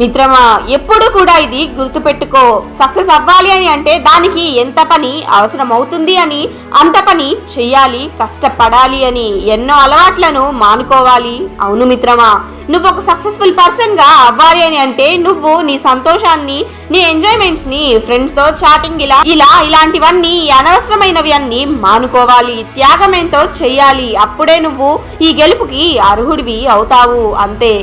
మిత్రమా ఎప్పుడు కూడా ఇది గుర్తుపెట్టుకో. సక్సెస్ అవ్వాలి అని అంటే దానికి ఎంత పని అవసరం అవుతుంది అని అంత పని చెయ్యాలి కష్టపడాలి అని ఎన్నో అలవాట్లను మానుకోవాలి. అవును మిత్రమా నువ్వు ఒక సక్సెస్ఫుల్ పర్సన్గా అవ్వాలి అని అంటే నువ్వు నీ సంతోషాన్ని నీ ఎంజాయ్మెంట్స్ని ఫ్రెండ్స్తో చాటింగ్ ఇలా ఇలా ఇలాంటివన్నీ అనవసరమైనవి అన్నీ మానుకోవాలి. త్యాగమేంతో చెయ్యాలి. అప్పుడే నువ్వు ఈ గెలుపుకి అర్హుడివి అవుతావు. అంతే.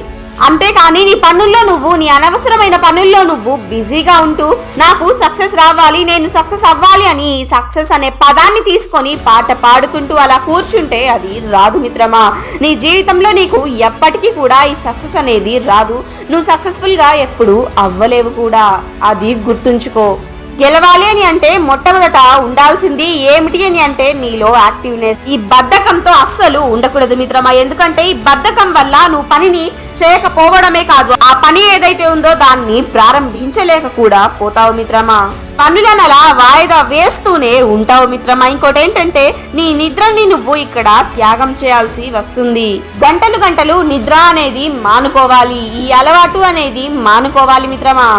అంతేకాని నీ పనుల్లో నువ్వు నీ అనవసరమైన పనుల్లో నువ్వు బిజీగా ఉంటూ నాకు సక్సెస్ రావాలి నేను సక్సెస్ అవ్వాలి అని సక్సెస్ అనే పదాన్ని తీసుకొని పాట పాడుకుంటూ అలా కూర్చుంటే అది రాదు మిత్రమా. నీ జీవితంలో నీకు ఎప్పటికీ కూడా ఈ సక్సెస్ అనేది రాదు. నువ్వు సక్సెస్ఫుల్గా ఎప్పుడు అవ్వలేవు కూడా. అది గుర్తుంచుకో. గెలవాలి అని అంటే మొట్టమొదట ఉండాల్సింది ఏమిటి అని అంటే నీలో యాక్టివ్నెస్ ఈ బద్ధకంతో అస్సలు ఉండకూడదు మిత్రమా. ఎందుకంటే ఈ బద్ధకం వల్ల నువ్వు పనిని చేయకపోవడమే కాదు ఆ పని ఏదైతే ఉందో దాన్ని ప్రారంభించలేక కూడా పోతావు మిత్రమా. పనులను అలా వాయిదా వేస్తూనే ఉంటావు మిత్రమా. ఇంకోటి ఏంటంటే నీ నిద్రని నువ్వు ఇక్కడ త్యాగం చేయాల్సి వస్తుంది. గంటలు గంటలు నిద్ర అనేది మానుకోవాలి. ఈ అలవాటు అనేది మానుకోవాలి మిత్రమా.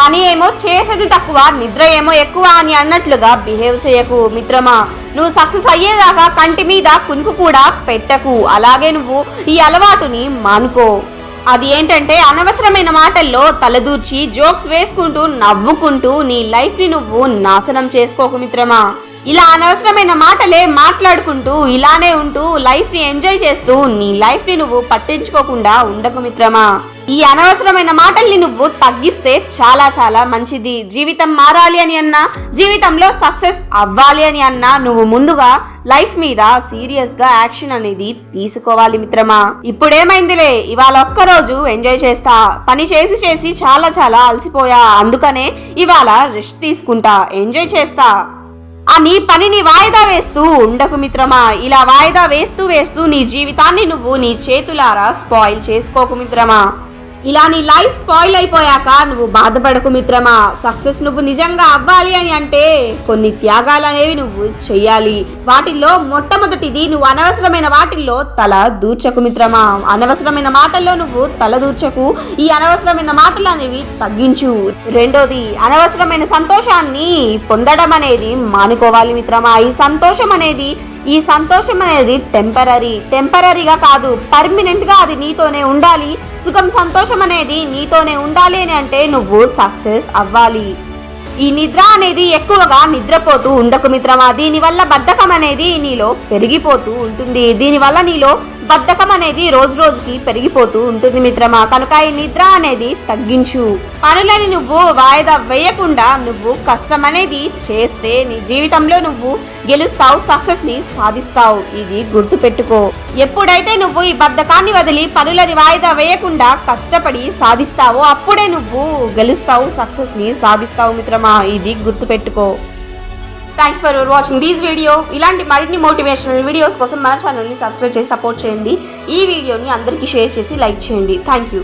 పని ఏమో చేసేది తక్కువ నిద్ర ఏమో ఎక్కువ అని అన్నట్లుగా బిహేవ్ చేయకు మిత్రమా. నువ్వు సక్సెస్ అయ్యేదాకా కంటి మీద కునుకు కూడా పెట్టకు. అలాగే నువ్వు ఈ అలవాటుని మానుకో. అది ఏంటంటే అనవసరమైన మాటల్లో తలదూర్చి జోక్స్ వేసుకుంటూ నవ్వుకుంటూ నీ లైఫ్ని నువ్వు నాశనం చేసుకోకు మిత్రమా. ఇలా అనవసరమైన మాటలే మాట్లాడుకుంటూ ఇలానే ఉంటూ లైఫ్ని ఎంజాయ్ చేస్తూ నీ లైఫ్ని నువ్వు పట్టించుకోకుండా ఉండకు మిత్రమా. ఈ అనవసరమైన మాటల్ని నువ్వు తగ్గిస్తే చాలా చాలా మంచిది. జీవితం మారాలి అని అన్నా జీవితంలో సక్సెస్ అవ్వాలి అని అన్నా నువ్వు ముందుగా లైఫ్ మీద సీరియస్గా యాక్షన్ అనేది తీసుకోవాలి మిత్రమా? ఇప్పుడేమైందిలే? ఇవాళ ఒక్కరోజు ఎంజాయ్ చేస్తా. పని చేసి చేసి చాలా చాలా అలసిపోయా. అందుకనే ఇవాళ రెస్ట్ తీసుకుంటా. ఎంజాయ్ చేస్తా. అని పనిని వాయిదా వేస్తూ ఉండకు మిత్రమా. ఇలా వాయిదా వేస్తూ వేస్తూ నీ జీవితాన్ని నువ్వు నీ చేతులారా స్పాయిల్ చేసుకోకు మిత్రమా. ఇలా నీ లైఫ్ స్పాయిల్ అయిపోయాక నువ్వు బాధపడకు మిత్రమా. సక్సెస్ నువ్వు నిజంగా అవ్వాలి అని అంటే కొన్ని త్యాగాలు అనేవి నువ్వు చెయ్యాలి. వాటిల్లో మొట్టమొదటిది నువ్వు అనవసరమైన వాటిల్లో తల దూర్చకు మిత్రమా. అనవసరమైన మాటల్లో నువ్వు తల దూర్చకు. ఈ అనవసరమైన మాటలు అనేవి తగ్గించు. రెండోది అనవసరమైన సంతోషాన్ని పొందడం అనేది మానుకోవాలి మిత్రమా. ఈ సంతోషం అనేది ఈ సంతోషం అనేది టెంపరీ టెంపరీగా కాదు పర్మనెంట్గా అది నీతోనే ఉండాలి. సుఖం సంతోషం అనేది నీతోనే ఉండాలి అని అంటే నువ్వు సక్సెస్ అవ్వాలి. ఈ నిద్ర అనేది ఎక్కువగా నిద్రపోతూ ఉండకు మిత్రమా? దీనివల్ల బద్ధకం అనేది నీలో పెరిగిపోతూ ఉంటుంది. దీనివల్ల నీలో బద్ధకం అనేది రోజు రోజుకి పెరిగిపోతూ ఉంటుంది మిత్రమా. కనుక ఈ నిద్ర అనేది తగ్గించు. పనులని నువ్వు వాయిదా వేయకుండా నువ్వు కష్టం అనేది చేస్తే నీ జీవితంలో నువ్వు గెలుస్తావు సక్సెస్ని సాధిస్తావు. ఇది గుర్తుపెట్టుకో. ఎప్పుడైతే నువ్వు ఈ బద్ధకాన్ని వదిలి పనులని వాయిదా వేయకుండా కష్టపడి సాధిస్తావో అప్పుడే నువ్వు గెలుస్తావు సక్సెస్ని సాధిస్తావు మిత్రమా. ఇది గుర్తుపెట్టుకో. Thanks for watching these video ఇలాంటి మరిన్ని మోటివేషనల్ వీడియోస్ కోసం మన ఛానల్ని సబ్స్క్రైబ్ చేసి సపోర్ట్ చేయండి. ఈ వీడియోని అందరికీ షేర్ చేసి లైక్ చేయండి. Thank you